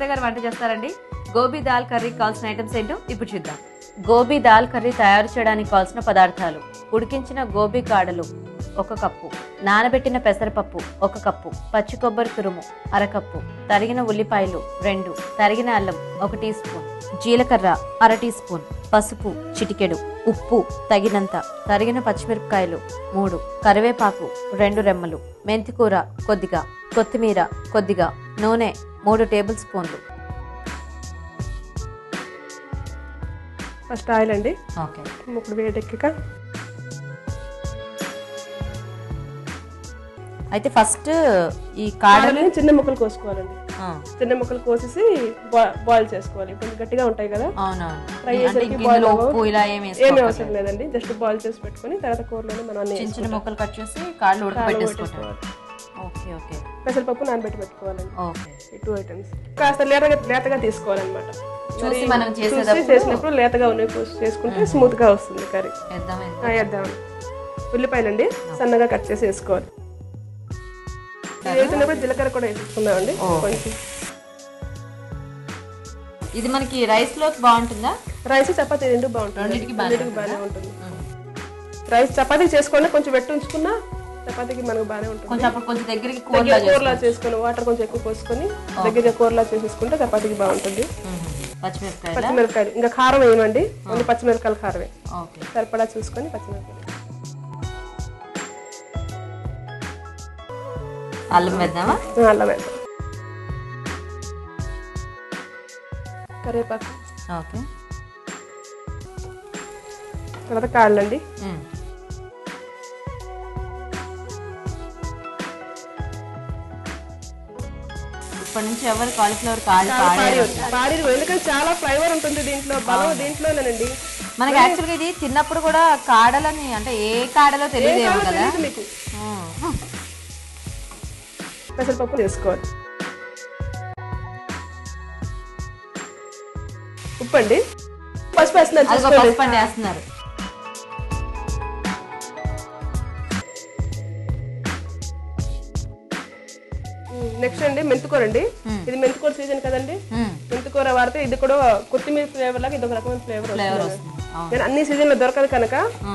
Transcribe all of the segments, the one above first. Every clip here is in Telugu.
సుమలత గారు వంట చేస్తారండి. గోబీ దాల్ కర్రీ కావాల్సిన ఐటమ్స్ ఏంటో ఇప్పుడు చూద్దాం. గోబీ దాల్ కర్రీ తయారు చేయడానికి కావాల్సిన పదార్థాలు. ఉడికించిన గోబీ కాడలు ఒక కప్పు. నానబెట్టిన పెసరపప్పు ఒక కప్పు. పచ్చి కొబ్బరి తురుము అరకప్పు. తరిగిన ఉల్లిపాయలు రెండు. తరిగిన అల్లం ఒక టీ స్పూన్. జీలకర్ర అర టీ స్పూన్. పసుపు చిటికెడు ఉప్పు తగినంత. తరిగిన పచ్చిమిరపకాయలు మూడు. కరివేపాకు రెండు రెమ్మలు. మెంతికూర కొద్దిగా. కొత్తిమీర కొద్దిగా. నూనె మూడు టేబుల్ స్పూన్లు. ఫస్ట్ ఆయిల్ అండి. ఓకే. ఇప్పుడు వేడెక్కాక. అయితే ఫస్ట్ ఈ కాడలు చిన్న ముక్కలు కోసుకోవాలండి. చిన్న ముక్కలు కోసేసి బాయిల్ చేసుకోవాలి. కొంచెం గట్టిగా ఉంటాయి కదా. ఫ్రై ఇందులో బాయిల్ ఉప్పు ఇలా ఏమి. అవసరం లేదండి. జస్ట్ బాయిల్ చేసి పెట్టుకొని తర్వాత కూరలోనే మనం చిన్న చిన్న ముక్కలు కట్ చేసి కాళ్ళు ఓకే పెసరపప్పు నానబెట్టి పెట్టుకోవాలండి. టూ ఐటమ్స్ కాస్త లేతగా లేతగా తీసుకోవాలన్నమాట. చూసి మనం చేసినప్పుడు లేతగా ఉన్నాయి చేసుకుంటే స్మూత్గా వస్తుంది కర్రీ. వేద్దాం ఉల్లిపాయలండి సన్నగా కట్ చేసి వేసుకోవాలి. వేసినప్పుడు జీలకర్ర కూడా వేసుకుందామండి కొంచెం. ఇది మనకి రైస్లోకి బాగుంటుందా? రైస్ చపాతీ రెండు బాగుంటుంది. రెండింటికి బాగానే రెండింటికి బాగానే ఉంటుంది? రైస్ చపాతీ చేసుకోండి కొంచెం వెట్టు ఉంచుకున్నా చపాతీకి మనకు బాగానే ఉంటుంది. కొంచెం అప్పుడు కొంచెం దగ్గరికి దగ్గర కూరలా చేసుకొని వాటర్ కొంచెం ఎక్కువ పోసుకొని దగ్గర కూరలా చేసేసుకుంటే చపాతీకి బాగుంటుంది. పచ్చిమిరపకాయల? ఇంకా కారం వేయమండి. ఓన్లీ పచ్చిమిరపకాయల కారమే. సరిపడా చూసుకొని పచ్చిమిరపకాయలు. అల్లం వేద్దామా? అల్లం వేద్దాం. కరివేపాకు. ఓకే. తర్వాత కాళ్ళండి. ఇప్పటి నుంచి ఎవరు కాలీఫ్లవర్ కాళ్ళు పాడారు ఎందుకంటే చాలా ఫ్లేవర్ ఉంటుంది దీంట్లో. బలం దీంట్లోనేనండి. మనకి యాక్చువల్గా ఇది తిన్నప్పుడు కూడా కాడలని అంటే ఏ కాడలో తెలియదేమో కదా. తెలియదు మీకు. పెసరపప్పు వేసుకోవాలి ఉప్పు అండి పసుపు వేస్తున్నారు పసుపు అండి వేస్తున్నారు నెక్స్ట్ అండి మెంతుకూర అండి. ఇది మెంతుకూర సీజన్ కదండి. మెంతుకూర వాడితే ఇది కూడా కొత్తిమీర ఫ్లేవర్ లాగా ఇది ఒక రకమైన ఫ్లేవర్ వస్తుంది. కానీ అన్ని సీజన్లో దొరకదు కనుక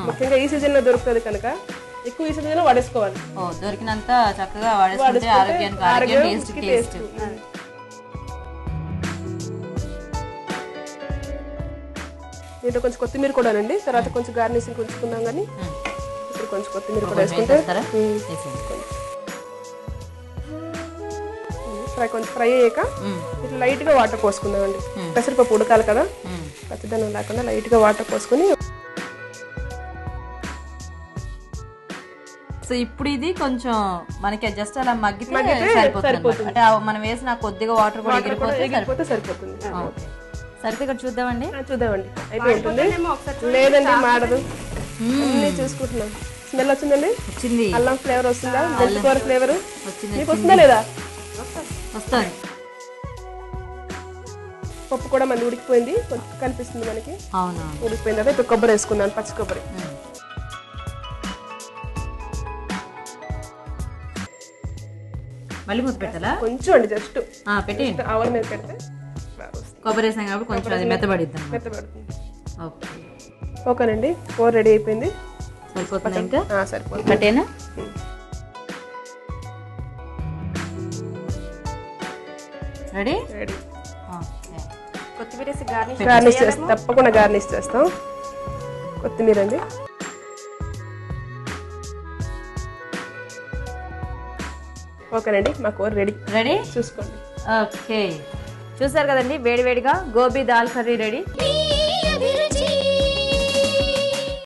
ముఖ్యంగా ఈ సీజన్లో దొరుకుతుంది కనుక ఎక్కువ ఈ సీజన్లో వాడేసుకోవాలి. దొరికినంత చక్కగా వాడేసుకుంటే టేస్ట్ దీంట్లో కొంచెం కొత్తిమీర కూడా అండి. తర్వాత కొంచెం గార్నిషింగ్ ఉంచుకుందాం కానీ ఇప్పుడు కొంచెం కొత్తిమీర కూడా వేసుకుంటే. ఫ్రై కొంచెం ఫ్రై అయ్యాక. ఇట్లా లైట్గా వాటర్ పోసుకుందామండి. పెసరపప్పు ఉడకాలి కదా. పచ్చదనం లేకుండా లైట్గా వాటర్ పోసుకొని సో ఇప్పుడు ఇది కొంచెం మనకి జస్ట్ అలా మగ్గితే మగ్గితే సరిపోతుంది. అంటే మనం వేసిన కొద్దిగా వాటర్ కూడా ఎగిరిపోతే సరిపోతుంది. సరితే ఇక్కడ చూద్దామండి. చూద్దామండి. లేదండి మాడదు. చూసుకుంటున్నాం. స్మెల్ వచ్చిందండి? వచ్చింది. అల్లం ఫ్లేవర్ వస్తుందా? మెంతికూర ఫ్లేవర్ మీకు వస్తుందా లేదా? వస్తుంది పప్పు కూడా మనది ఉడికిపోయింది. కనిపిస్తుంది మనకి. అవును? ఉడికిపోయింది. కదా ఇప్పుడు కొబ్బరి వేసుకుందాం పచ్చి కొబ్బరి. మళ్ళీ మూత పెట్టాలా? కొంచెం అండి జస్ట్. ఆ, పెట్టేయండి. ఆవల మీద పెడితే కొబ్బరి వేసాం కాబట్టి కొంచెం అది మెత్తబడిద్దాం మెత్తబడుతుంది. ఓకే. ఓకేనండి కూర రెడీ అయిపోయింది. సరిపోతుంది ఇంకా? సరిపోతుంది. కట్టేనా రెడీ రెడీ ఓకే కొత్తిమీర గార్నిష్ చేస్తాం తప్పకుండా గార్నిష్ చేస్తాం. కొత్తిమీర అండి. ఓకేనండి మా కూర రెడీ. రెడీ చూసుకోండి. ఓకే చూసారు కదండి వేడివేడిగా గోబీ దాల్ కర్రీ రెడీ.